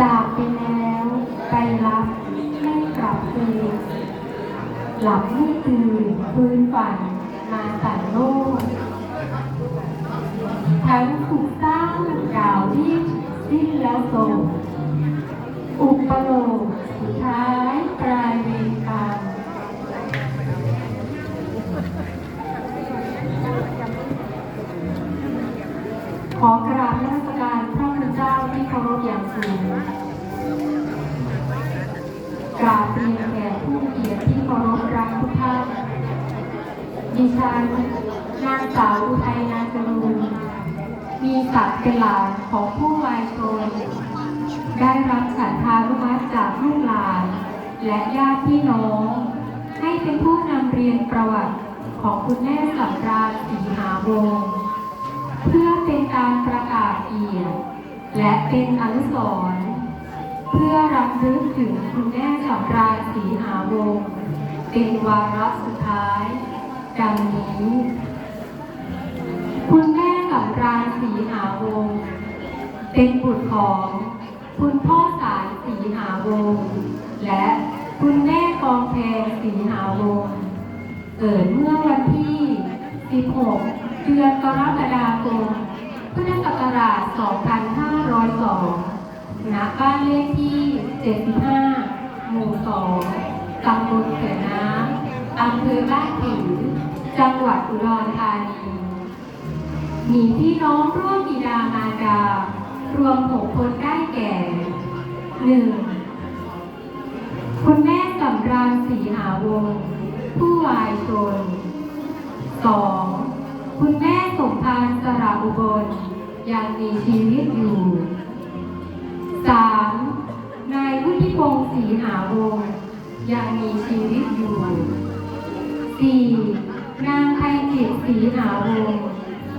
จากไปแล้วไปรับไม่กลับคืนหลับไม่ตื่นฟื้นฝันมาสันโลก ทั้งถูกสร้างกล่าวที่สิ้นแล้วโศกอุปโลกสุดท้ายปลายเวรกรรมขอกราบนมัสการพระพุทธเจ้าที่เคารพ อย่างสูงกราบเรียนแก่ผู้เกียรติที่เคารพรักทุกท่านดิฉันนางสาวอุทัยนาจรูนมีศักดิ์เป็นหลานของผู้วายชนได้รับฉันทานุมัติจากลูกหลาน และญาติพี่น้อง ให้เป็นผู้นำเรียนประวัติของคุณแม่สำราญศรีหาวง เพื่อเป็นการประกาศเกียรติ และเป็นอนุสรณ์เพื่อรำลึกถึงคุณแม่สำราญศรีหาวงเป็นวาระสุดท้าย ดังนี้ คุณแม่สำราญศรีหาวงเป็นบุตรของคุณพ่อสายศรีหาวงและคุณแม่กองแพงศรีหาวงเกิดเมื่อวันที่ 16 เดือนกรกฎาคม พุทธศักราช 2502 ณ บ้านเลขที่ 75 หมู่ 2 ตำบลเสือน้ำอำเภอบ้านผือจังหวัดอุดรธานี มีพี่น้องร่วมบิดามารดา รวมหกคนได้แก่หนึ่งคุณแม่สำราญศรีหาวง ผู้วายชนสอง คุณแม่สมพานสระอุบล ยังมีชีวิตอยู่สามนายวุฒิพงศ์ศรีหาวงยังมีชีวิตอยู่สี่นางไทยจิตศรีหาวง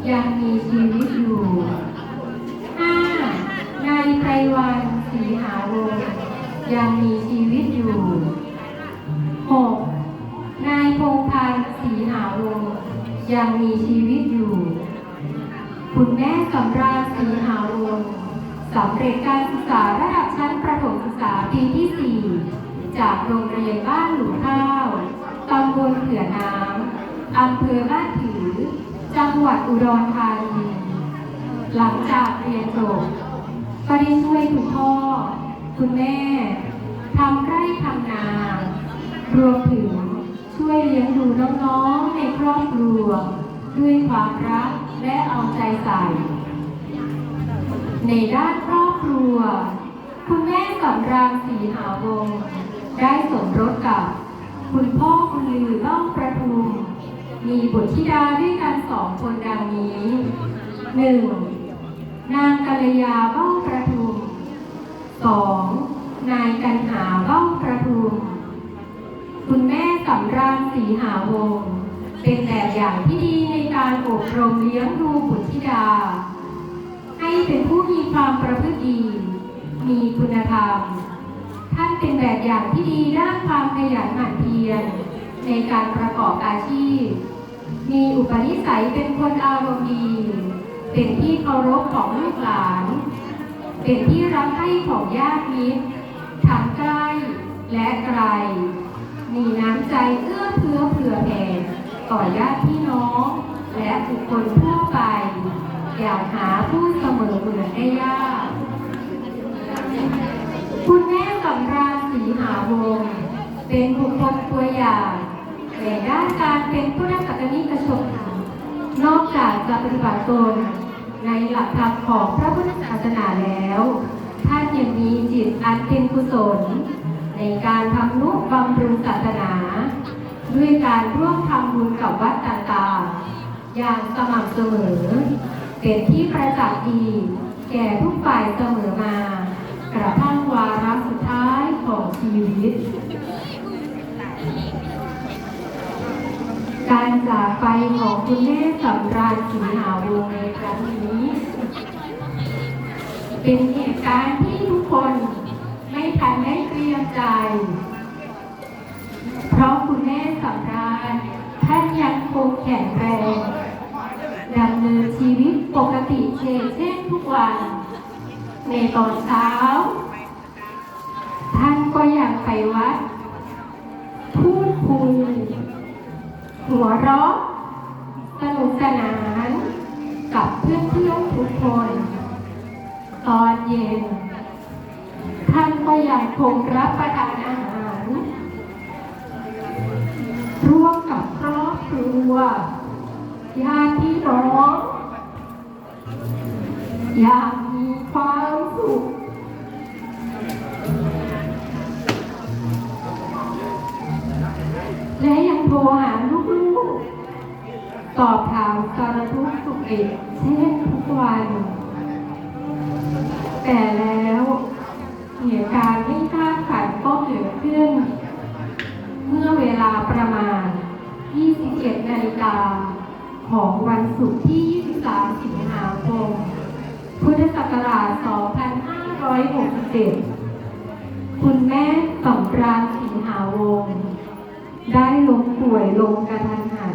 ยังมีชีวิตอยู่ห้านายไพวันศรีหาวงยังมีชีวิตอยู่ ยังมีชีวิตอยู่ คุณแม่สำราญศรีหาวงสำเร็จการศึกษาระดับชั้นประถมศึกษาปีที่ 4 จากโรงเรียนบ้านหลุมข้าวตำบลเขือน้ำอำเภอบ้านถือ จังหวัดอุดรธานีหลังจากเรียนจบก็ได้ช่วยคุณพ่อ คุณแม่ทำไร่ทำนา รวมถึง ช่วยเลี้ยงดูน้องๆในครอบครัว ด้วยความรักและเอาใจใส่ ในด้านครอบครัว คุณแม่สำราญศรีหาวง ได้สมรสกับ คุณพ่อคุณลือล่าประทุม มีบุตรธิดาด้วยกันสองคนดังนี้หนึ่งนางกัลยาเบ้าประทุมสองนายกันหาเบ้าประทุม คุณแม่ สำราญศรีหาวงศ์เป็นแบบอย่างที่ดีในการอบรมเลี้ยงดูบุตรธิดา ให้เป็นผู้มีความประพฤติดี มีคุณธรรม ท่านเป็นแบบอย่างที่ดีด้านความขยันหมั่นเพียรในการประกอบอาชีพ มีอุปนิสัยเป็นคนอารมณ์ดี เป็นที่เคารพของลูกหลาน เป็นที่รักใคร่ของญาติมิตรทั้งใกล้และไกล มีน้ำใจเอื้อเฟื้อเผื่อแผ่ต่อญาติพี่น้อง และบุคคลทั่วไป อย่างหาผู้เสมอเหมือนได้ยาก คุณแม่สำราญศรีหาวงศ์เป็นบุคคลตัวอย่างในด้านการเป็นผู้นักสักนิกชนนอกจากจะปฏิบัติตนในหลักธรรมของพระพุทธศาสนาแล้ว ท่านยังมีจิตอันเป็นกุศล ในการทำนุบำรุงศาสนา ด้วยการร่วมทำบุญกับวัดต่างๆ อย่างสม่ำเสมอ เป็นที่ประจักษ์ดีแก่ทุกฝ่ายเสมอมากระทั่งวาระสุดท้ายของชีวิต การจากไปของคุณแม่สำราญศรีหาวงในครั้งนี้ เป็นเหตุการณ์ที่ทุกคน ทันได้เตรียมใจ เพราะคุณแม่สำราญท่านยังคงแข็งแรงดำเนินชีวิตปกติเช่นเช่นทุกวัน ในตอนเช้า ท่านก็ยังไปวัด พูดคุยหัวเราะสนุกสนาน กับเพื่อนๆทุกคน ตอนเย็น ท่านก็ยังคงรับประทานอาหาร ร่วมกับครอบครัวญาติพี่น้องอย่างมีความสุขและยังโทรหาลูกๆ ตอบถามสารทุกข์สุขเอกเช่นทุกวันแต่แล้วเหตุการณ์ไม่คาดฝันก็เกิดขึ้น เมื่อเวลาประมาณ21นาฬิกา ของวันศุกร์ที่ 23 สิงหาคม พุทธศักราช 2567 คุณแม่สำราญสิงหาวง ได้ล้มป่วยลงกระทันหัน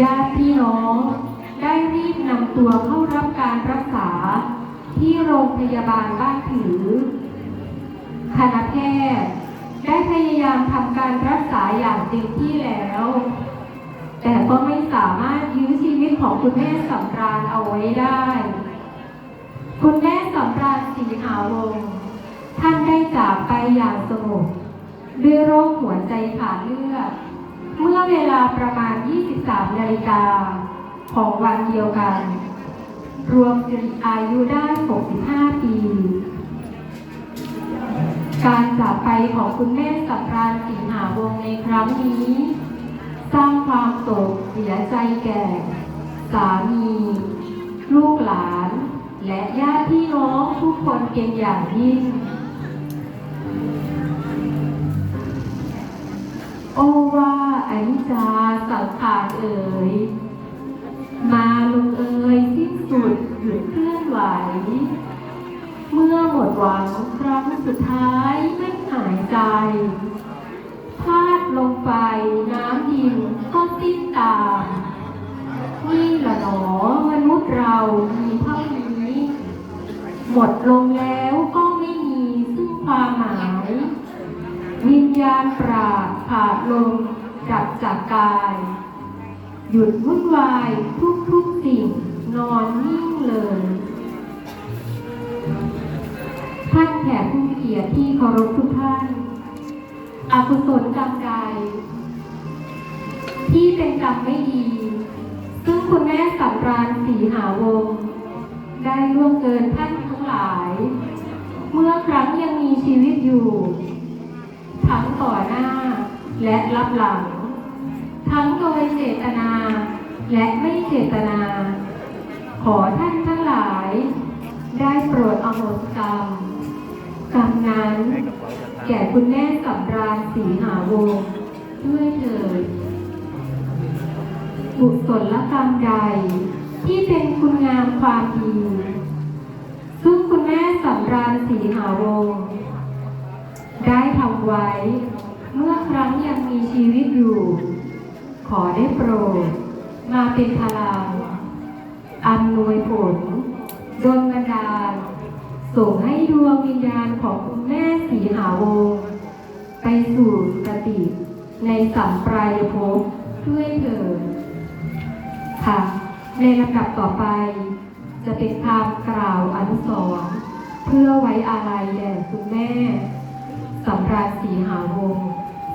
ญาติพี่น้องได้รีบนำตัวเข้ารับการรักษาที่โรงพยาบาลบ้านถือคณะแพทย์ได้พยายามทำ เต็มที่แล้ว แต่ก็ไม่สามารถยื้อชีวิตของคุณแม่สำราญเอาไว้ได้ คุณแม่สำราญศรีหาวงท่านได้จากไปอย่างสงบด้วยโรคหัวใจขาดเลือด เมื่อเวลาประมาณ 23 นาฬิกาของวันเดียวกัน รวมจนอายุได้ 65 ปี การจากไปของคุณแม่สำราญสีหาวงในครั้งนี้ สร้างความโศกเสียใจแก่ สามี ลูกหลาน และญาติพี่น้องทุกคนเป็นอย่างยิ่ง โอ้ว่าอนิจจาสังขารเอ่ยมาลงเอ่ยสิ้นสุดหยุดเคลื่อนไหว เมื่อหมดหวังครั้งสุดท้ายไม่หายใจพลาดลงไปน้ำดินก็สิ้นตามนี่ละหนอมนุษย์เรามีเท่านี้ หมดลงแล้วก็ไม่มีซึ่งความหมาย วิญญาณปราดขาดลงดับจากกาย หยุดวุ่นวายทุกทุกๆสิ่งนอนนิ่งเลย แขกผู้มีเกียรติที่เคารพทุกท่านอากุศลกรรมใดที่เป็นกรรมไม่ดี ซึ่งคุณแม่สำราญสีหาวง ได้ล่วงเกินท่านทั้งหลาย เมื่อครั้งยังมีชีวิตอยู่ ทั้งต่อหน้าและรับหลัง ทั้งโดยเจตนาและไม่เจตนา ขอท่านทั้งหลาย ได้โปรดอโหสิกรรม กรรนั้นแก่คุณแม่สำราญสีหาวงด้วยเถิดบุศลกรรมใด ที่เป็นคุณงามความดีซึ่งคุณแม่สำราญสีหาวงได้ทำไว้ เมื่อครั้งยังมีชีวิตอยู่ ขอได้โปรด มาเป็นพลังอำนวยผลดลบันดาล ส่งให้ดวงวิญญาณของคุณแม่สีหาวง ไปสู่สติในสัมปรายภพด้วยเถิดค่ะ ในลำดับต่อไป จะเป็นคำกล่าวอนุสรณ์เพื่อไว้อาลัยแด่คุณแม่สำราญสีหาวง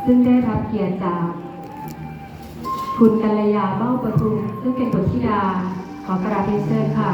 ซึ่งได้รับเกียรติจาก คุณกัลยาเบ้าประทุมซึ่งเป็นบุตรธิดา ขอกราบเรียนเชิญค่ะ